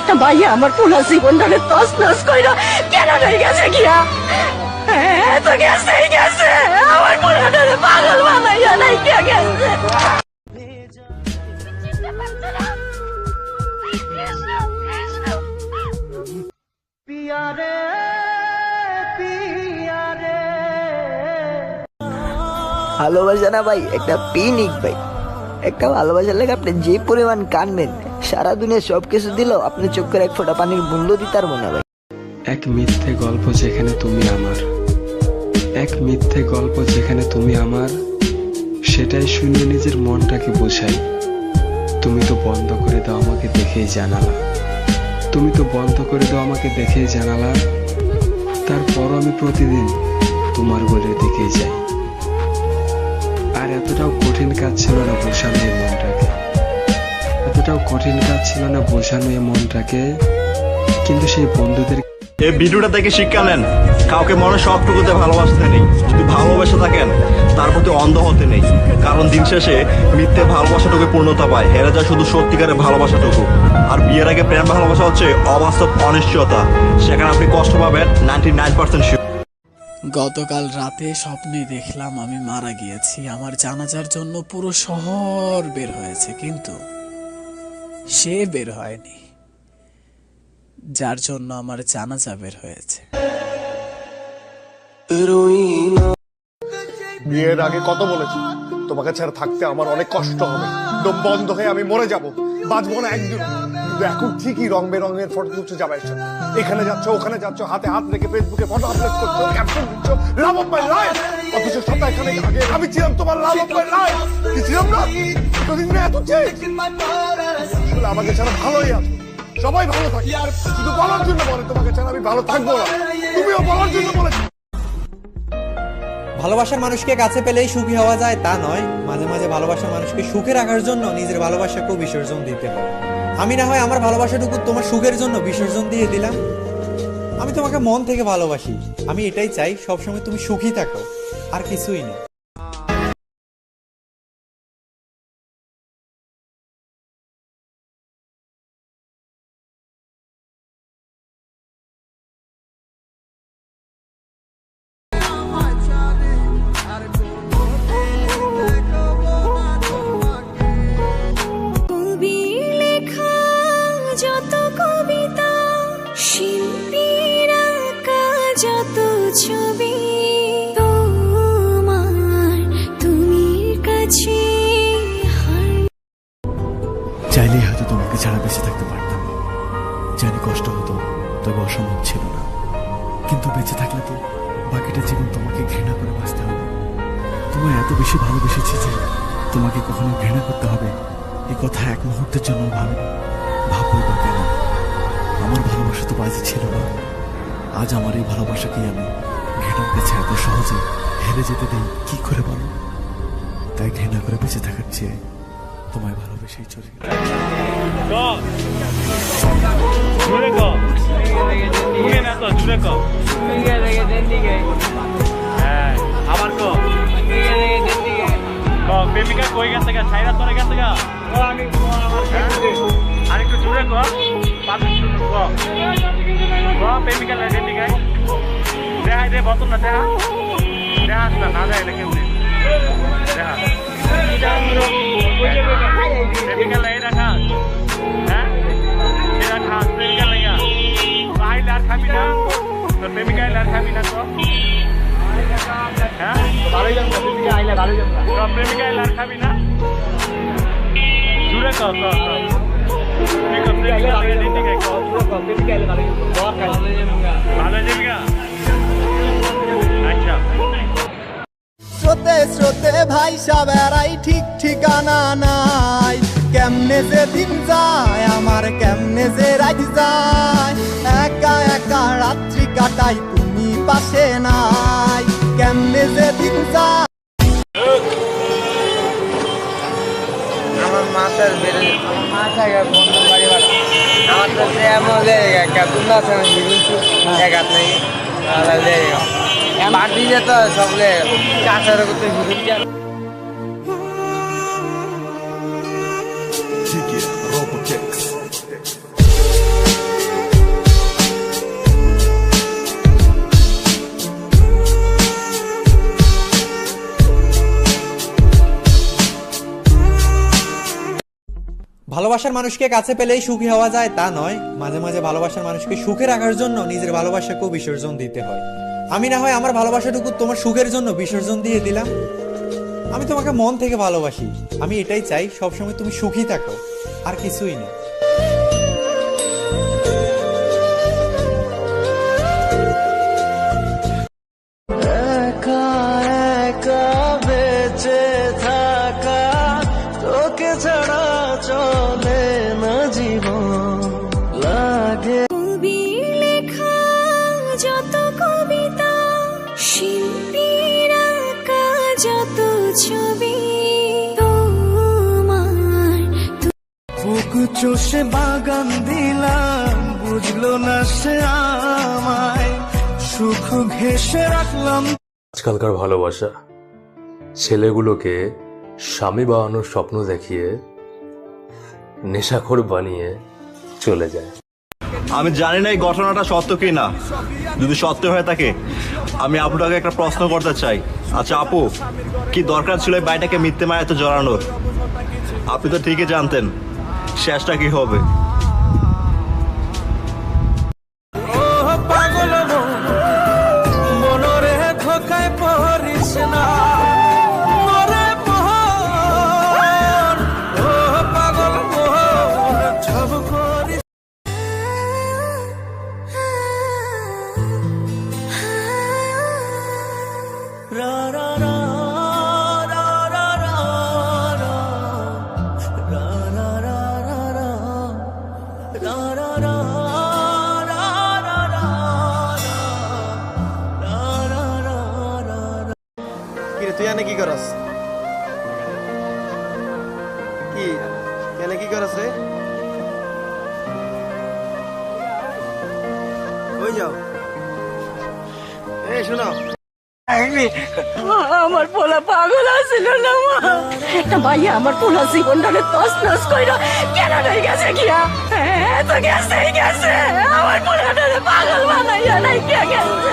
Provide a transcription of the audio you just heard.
একটা মাইয়া আমার পুরা জীবনটাকে তস নস কইরা কেন রয়ে গেছে গিয়া? হ্যাঁ তো গেছে গেছে। আমার পুরাটারে পাগল বানাইয়া নাই কে গেছে ভালোবাসা না ভাই একটা পিনিক ভাই। একটা ভালোবাসার লেগে আপনি যে পরিমাণ কানবেন সারা দুনিয়া সব কিছু দিলেও আপনি চোখের এক ফোঁটা পানির মূল্য দিতার মনে ভাই এক মিথ্যে গল্প যেখানে তুমি আমার। এক মিথ্যে গল্প যেখানে তুমি আমার। সেটাই শুনে নিজের মনটাকে বোঝাই। তুমি তো বন্ধ করে দাও আমাকে দেখেই জানালা। তুমি তো বন্ধ করে দাও আমাকে দেখেই জানালা। তারপরও আমি প্রতিদিন তোমার গলির দিকেই যাই। আর এতটাও কঠিন কাজ ছিল না বোঝানো এই মনটাকে। এতটাও কঠিন কাজ ছিল না বোঝানো এই মনটাকে কিন্তু সেই বন্ধুদের এই ভিডিওটা থেকে শিক্ষা নেন। কাউকে মনে সবটুকুতে ভালোবাসতে নেই। যদি ভালোবাসে থাকেন তার প্রতি অন্ধ হতে নেই। কারণ দিন শেষে মিথ্যে ভালোবাসাটুকু পূর্ণতা পায়। হেরে যায় শুধু সত্যিকারের ভালোবাসাটুকু। আর বিয়ের আগে প্রেম ভালোবাসা হচ্ছে অবাস্তব অনিশ্চয়তা। সেখানে আপনি কষ্ট পাবেন নাইনটি নাইন পার্সেন্ট গতকাল রাতে স্বপ্নে দেখলাম আমি মারা গিয়েছি। আমার জানাজার জন্য পুরো শহর বের হয়েছে কিন্তু সে বের হয়নি, যার জন্য আমার জানাজা বের হয়েছে। বিয়ের আগে কত বলেছি, তোমাকে ছাড়া থাকতে আমার অনেক কষ্ট হবে। দম বন্ধ হয়ে আমি মরে যাব, বাঁচবো না একদিন। এখন ঠিকই রং বেরঙের ফটো তুলছে যাবে এখানে যাচ্ছ, ওখানে যাচ্ছ, হাতে হাত রেখে ফেসবুকে ফটো আপলোড করছ ক্যাপশন দিচ্ছ লাভ অফ মাই লাইফ অথচ এখানে আগে, আমি ছিলাম তোমার লাভ অফ মাই লাইফ ছিলাম না? এতদিন এত আমাকে ছাড়া ভালোই আছো। সবাই ভালো থাকে। শুধু বলার জন্য বলে, তোমাকে ছাড়া আমি ভালো থাকব না। তুমিও বলার জন্য ভালোবাসার মানুষকে কাছে পেলেই সুখী হওয়া যায়, তা নয়। মাঝে মাঝে ভালোবাসার মানুষকে সুখে রাখার জন্য নিজের ভালোবাসাকেও বিসর্জন দিতে হয়। আমি না হয় আমার ভালোবাসাটুকু তোমার সুখের জন্য বিসর্জন দিয়ে দিলাম। আমি তোমাকে মন থেকে ভালোবাসি। আমি এটাই চাই, সবসময় তুমি সুখী থাকো। আর কিছুই না। চাইলেই হয়তো তোমাকে ছাড়া বেঁচে থাকতে পারতাম। জানি কষ্ট হতো, তবে অসম্ভব ছিল না। কিন্তু বেঁচে থাকলে তো বাকিটা জীবন তোমাকে ঘৃণা করে বাঁচতে হবে। তোমায় এত বেশি ভালোবেসেছি যে তোমাকে কখনো ঘৃণা করতে হবে। এই কথা এক মুহূর্তের জন্য ভাবিনি ভাববই বা কেন? আমার ভালোবাসা তো বাজে ছিল না। আজ আমার এই ভালোবাসাকেই আমি ঘৃণার কাছে এত সহজে হেরে যেতে দিই, কি করে বলো? তাই ঘৃণা করে বেঁচে থাকার চেয়ে তোমায় ভালোবেসেই চলে গেলাম। আবার কো গেছে গেছে দেখাই দে বতন না দেখা দেখা না না দেয় না দেখা জানব প্রেমিকা ভাই সাবেরাই ঠিক ঠিকানা নাই। কেমনে যে দিন যায়, আমার কেমনে যে রাত যায়। একা একা রাত্রি কাটাই পাশে নাই। কেমনে যে দিন আমার মাথার বেড়ে আমার মাথায় বন্ধ বাড়ি বাড়া আমার তো এমন জায়গা তুমি আছে না নেই। বাড়ি যেত করতে শুরু ভালোবাসার মানুষকে কাছে পেলেই সুখী হওয়া যায়, তা নয়। মাঝে মাঝে ভালোবাসার মানুষকে সুখে রাখার জন্য নিজের ভালোবাসাকেও বিসর্জন দিতে হয়। আমি না হয় আমার ভালোবাসাটুকু তোমার সুখের জন্য বিসর্জন দিয়ে দিলাম। আমি তোমাকে মন থেকে ভালোবাসি। আমি এটাই চাই, সবসময় তুমি সুখী থাকো। আর কিছুই না। যত ছবি বুক চষে বাগান দিলাম বুঝলো না সে আমায়। সুখ ঘেসে রাখলাম। আজকালকার ভালোবাসা ছেলেগুলোকে স্বামী বানানোর স্বপ্ন দেখিয়ে নেশাখোর বানিয়ে চলে যায়। আমি জানি না এই ঘটনাটা সত্য কি না যদি সত্য হয়ে থাকে আমি আপুটাকে একটা প্রশ্ন করতে চাই। আচ্ছা আপু, কি দরকার ছিল এই বাড়িটাকে মিথ্যে এত জড়ানোর? আপনি তো ঠিকই জানতেন, শেষটা কি হবে? পাগল মনরে ধোকায় না। তুই এনে কি করস? কি? এনে কি করস রে? কই যাও। এই শোনো। আমার পোলা পাগল আছিল না মা। একটা ভাইয়া আমার পোলা জীবনটাকে তস নস কইরা কেন নাই গেছে গিয়া? হ্যাঁ তো গেছে গেছে। আমার পোলাটারে পাগল বানাইয়া নাই, কে গেছে?